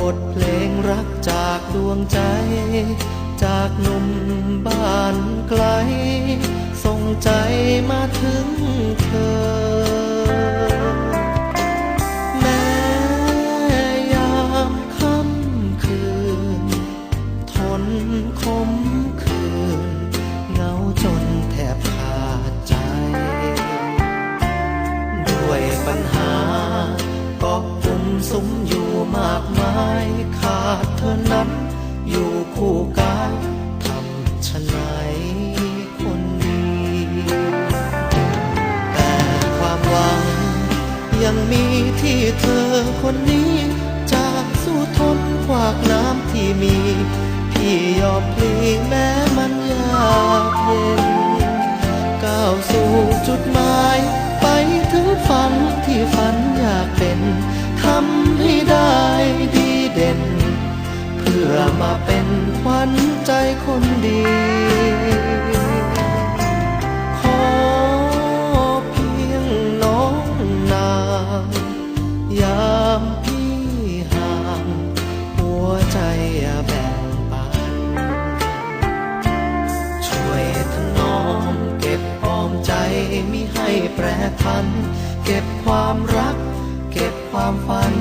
บทเพลงรักจากดวงใจ จากหนุ่ม เธอนั้น อยู่คู่กายทำชะไหนคนดีแต่ความหวัง ยังมีที่เธอคนนี้จากสู้ทนขวากน้ำที่มี พี่ยอมพลีแม้มันยากเย็นก้าวสู่จุดหมาย มาเป็นขวัญใจคนดี ขอเพียงน้องนางยามพี่ห่าง หัวใจอย่าแบ่งปัน ช่วยถนอมเก็บออมใจมิให้แปรพัน เก็บความรัก เก็บความฝัน